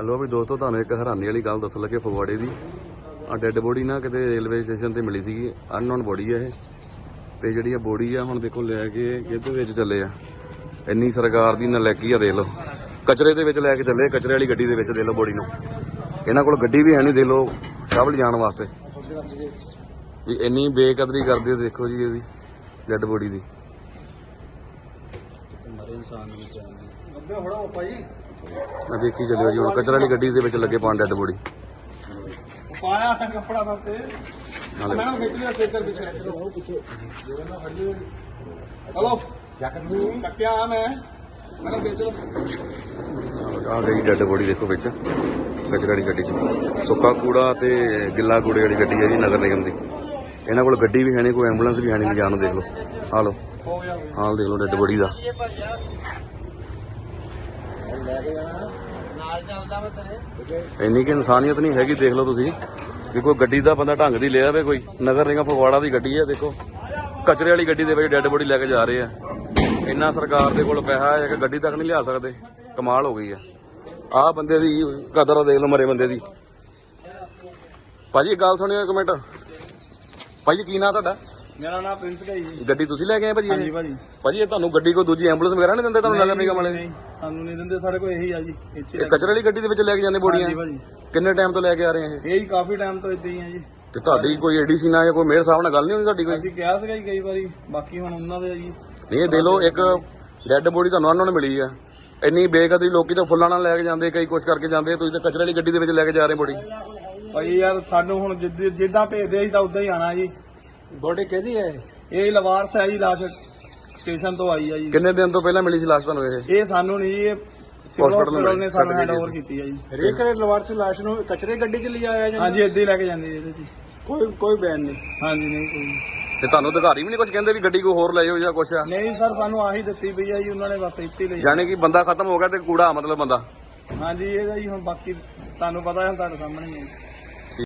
Hello ਵੀ ਦੋਸਤੋ ਤੁਹਾਨੂੰ ਇੱਕ ਹੈਰਾਨੀ ਵਾਲੀ ਗੱਲ ਦੱਸਣ ਲੱਗੇ ਫਗਵਾੜੇ ਦੀ। ਆ ਡੈੱਡ ਬੋਡੀ ਨਾ ਕਿਤੇ ਰੇਲਵੇ ਸਟੇਸ਼ਨ ਤੇ ਮਿਲੀ ਸੀਗੀ ਅਨਨੋਨ ਬੋਡੀ ਆ ਇਹ। ਤੇ ਜਿਹੜੀ ਆ ਬੋਡੀ ਆ ਹੁਣ ਦੇਖੋ ਲੈ ਕੇ ਕਿਹਦੇ ਵਿੱਚ ਚੱਲੇ ਆ। ਇੰਨੀ ਸਰਕਾਰ ਦੀ ਨਲੈਕੀ ਆ ਦੇਖ ਲਓ। ਕਚਰੇ ਦੇ ਵਿੱਚ ਲੈ ਕੇ ਚੱਲੇ ਕਚਰੇ ਵਾਲੀ ਗੱਡੀ ਦੇ ਵਿੱਚ ਦੇ ਲਓ ਬੋਡੀ ਨੂੰ। ਇਹਨਾਂ ਕੋਲ ਗੱਡੀ ਵੀ ਹੈ ਨਹੀਂ ਦੇ ਲਓ ਸ਼ਵ ਲਿਜਾਣ ਵਾਸਤੇ। ਵੀ ਇੰਨੀ ਬੇਕਦਰੀ ਕਰਦੇ ਆ, ਦੇਖੋ ਜੀ ਇਹਦੀ ਡੈੱਡ ਬੋਡੀ ਦੀ। ਅੱਬੇ ਹੋੜਾ ਪਾਪਾ ਜੀ। ਮੈਂ ਦੇਖੀ ਚੱਲਿਓ ਜੀ ਹੁਣ ਕਚਰੇ ਵਾਲੀ ਗੱਡੀ ਦੇ ਵਿੱਚ ਲੱਗੇ ਪਾਣ ਡੈੱਡ ਬੋਡੀ। ਪਾਇਆ ਹੈ ਕੱਪੜਾ ਦੱਸਤੇ ਨਾਲੇ ਮੈਡਮ ਖਿੱਚ ਲਿਆ ਸਟ੍ਰੈਚਰ ਪਿੱਛੇ ਹਲੋ ਚੱਕਿਆ ਆ ਮੈਂ। ਮੈਡਮ ਖਿੱਚ ਲਓ। ਆ ਗਈ ਡੈੱਡ ਬੋਡੀ ਦੇਖੋ ਵਿੱਚ ਕਚਰੇ ਵਾਲੀ ਗੱਡੀ 'ਚ। ਸੁੱਕਾ ਕੂੜਾ ਤੇ ਗਿੱਲਾ ਕੂੜੇ ਵਾਲੀ ਗੱਡੀ ਹੈ ਜੀ ਨਗਰ ਨਿਗਮ ਦੀ। ਇਹਨਾਂ ਕੋਲ ਗੱਡੀ ਵੀ ਹੈ ਨਹੀਂ ਕੋਈ ਐਂਬੂਲੈਂਸ ਵੀ ਹੈ ਨਹੀਂ ਜਾਣ ਦੇਖ ਲਓ। ਆ ਲਓ। ਹਾਲ ਦੇਖ ਲਓ ਡੈੱਡ ਬੋਡੀ ਦਾ। ਨਾਲ ਚੱਲਦਾ ਮੈਂ ਤੇਰੇ। ਇੰਨੀ ਕਿ ਇਨਸਾਨੀਅਤ ਨਹੀਂ ਹੈਗੀ ਦੇਖ ਲਓ ਤੁਸੀਂ। ਵੀ ਕੋਈ ਗੱਡੀ ਦਾ ਬੰਦਾ ਢੰਗ ਦੀ ਲੈ ਆਵੇ ਕੋਈ। ਨਗਰ ਨਿਗਮ ਫਗਵਾੜਾ ਦੀ ਗੱਡੀ ਹੈ ਦੇਖੋ। ਕਚਰੇ ਵਾਲੀ ਗੱਡੀ ਦੇ ਵਿੱਚ ਡੈੱਡ ਬੋਡੀ ਲੈ ਕੇ ਜਾ ਰਹੇ ਆ। ਇੰਨਾ ਸਰਕਾਰ ਦੇ ਕੋਲ ਪੈਸਾ ਹੈ ਕਿ ਗੱਡੀ ਤੱਕ ਨਹੀਂ ਲਿਆ ਸਕਦੇ। ਕਮਾਲ ਹੋ ਗਈ ਆ। ਆਹ ਬੰਦੇ ਦੀ ਕਦਰ ਆ ਦੇਖ ਲਓ ਮਰੇ ਬੰਦੇ ਦੀ। ਭਾਜੀ ਗੱਲ ਸੁਣਿਓ ਇੱਕ ਮਿੰਟ। ਭਾਜੀ ਕੀ ਨਾਂ ਤੁਹਾਡਾ? ਮੇਰਾ ਨਾਮ ਪ੍ਰਿੰਸ ਕਾ ਜੀ। ਗੱਡੀ ਤੁਸੀਂ ਲੈ ਕੇ ਆਏ ਭਾਜੀ ਹਾਂਜੀ? ਭਾਜੀ। ਭਾਜੀ ਇਹ ਤੁਹਾਨੂੰ ਗੱਡੀ ਕੋਈ ਦੂਜੀ ਐਂਬੂਲੈਂਸ ਵਗੈਰਾ ਨਹੀਂ ਦਿੰਦੇ ਤੁਹਾਨੂੰ ਨਗਰ ਨਿਗਮ ਵਾਲੇ? ਨਹੀਂ ਸਾਨੂੰ ਨਹੀਂ ਦਿੰਦੇ ਸਾਡੇ ਕੋਲ ਇਹੀ ਆ ਜੀ ਇੱਥੇ ਇਹ ਕਚਰੇ ਵਾਲੀ ਗੱਡੀ ਦੇ ਵਿੱਚ ਲੈ ਕੇ ਜਾਂਦੇ ਬੋਡੀਆਂ ਹਾਂਜੀ ਭਾਜੀ। ਕਿੰਨੇ ਟਾਈਮ ਤੋਂ ਲੈ ਕੇ ਆ ਰਹੇ ਆ ਇਹ? ਇਹ ਹੀ ਕਾਫੀ ਟਾਈਮ ਤੋਂ ਇਦਾਂ ਹੀ ਆ ਜੀ। ਤੇ ਤੁਹਾਡੀ ਕੋਈ ਏਡੀਸੀ ਨਾਲ ਜਾਂ ਕੋਈ ਮੇਅਰ ਸਾਹਿਬ ਨਾਲ ਗੱਲ ਨਹੀਂ ਹੋਈ ਤੁਹਾਡੀ ਕੋਈ? ਅਸੀਂ ਕਿਹਾ ਸੀਗਾ ਜੀ ਕਈ ਵਾਰੀ ਬਾਕੀ ਹੁਣ ਉਹਨਾਂ ਦੇ ਆ ਜੀ। ਨਹੀਂ ਇਹ ਦੇ ਲਓ ਇੱਕ ਡੈੱਡ ਬੋਡੀ ਤੁਹਾਨੂੰ ਉਹਨਾਂ ਨੂੰ ਮਿਲੀ ਆ। ਇੰਨੀ ਬੇਕਦਰੀ ਲੋਕੀ ਤਾਂ ਫੁੱਲਾਂ ਨਾਲ ਲੈ ਕੇ ਜਾਂਦੇ ਕਈ ਕੁਛ ਕਰਕੇ ਜਾਂਦੇ ਤੁਸੀਂ ਤਾਂ ਕਚਰੇ ਵਾਲੀ ਗੱਡੀ ਦੇ ਵਿੱਚ ਲੈ ਕੇ ਜਾ ਰਹੇ ਬੋਡੀ ਭਾਈ ਯਾਰ ਸਾਨੂੰ ਹੁਣ ਜਿੱਦ- ਜਿੱਦਾਂ ਭੇਜਦੇ ਅਸੀਂ ਤਾਂ ਉਦਾਂ ਹੀ ਆਣਾ ਜੀ। ਬੋਡੀ ਕਿਹਦੀ ਹੈ ਇਹ? ਲਵਾਰਸ ਹੈ ਜੀ ਲਾਸ਼ ਸਟੇਸ਼ਨ ਤੋਂ ਆਈ ਆ ਜੀ। ਕਿੰਨੇ ਦਿਨ ਤੋਂ ਪਹਿਲਾਂ ਮਿਲੀ ਸੀ ਲਾਸਟ ਤੁਹਾਨੂੰ ਇਹ? ਇਹ ਸਾਨੂੰ ਨਹੀਂ ਜੀ, ਇਹ ਸਿਵਲ Hospital ਹਸਪੀਟਲ ਨੇ ਸਾਨੂੰ certificate ਹੈਂਡ ਓਵਰ ਕੀਤੀ ਆ ਜੀ। ਹਰੇਕ ਲਵਾਰ ਸੇ ਲਾਸ਼ ਨੂੰ ਕਚਰੇ ਗੱਡੀ ਚ ਲਿਆ ਆਇਆ ਜਾਂ ਹਾਂਜੀ ਏਦਾਂ ਹੀ ਲੈ ਕੇ ਜਾਂਦੇ ਜੀ ਇਹਦੇ ਚ। ਕੋਈ ਕੋਈ ਬਿਆਨ ਨਹੀਂ। ਹਾਂਜੀ ਨਹੀਂ ਕੋਈ ਨਹੀਂ। ਤੇ ਤੁਹਾਨੂੰ ਅਧਿਕਾਰੀ ਵੀ ਨਹੀਂ ਕੁਝ ਕਹਿੰਦੇ ਵੀ ਗੱਡੀ ਕੋਈ ਹੋਰ ਲੈ ਜਾਓ ਜਾਂ ਕੁਛ? ਆ ਨਹੀਂ ਸਰ ਸਾਨੂੰ ਆਹੀ ਦਿੱਤੀ ਪਈ ਆ ਜੀ ਉਹਨਾਂ ਨੇ ਬਸ ਇੱਥੇ ਹੀ ਲਈ। ਯਾਨੀ ਕਿ ਬੰਦਾ ਖਤਮ ਹੋ ਗਿਆ ਤੇ ਕੂੜਾ ਮਤਲਬ ਬੰਦਾ? ਹਾਂਜੀ ਇਹਦਾ ਜੀ ਹੁਣ ਬਾਕੀ ਤੁਹਾਨੂੰ ਪਤਾ ਹੈ ਹੁਣ ਤੁਹਾਡੇ ਸਾਹਮਣੇ ਹੀ ਹੈ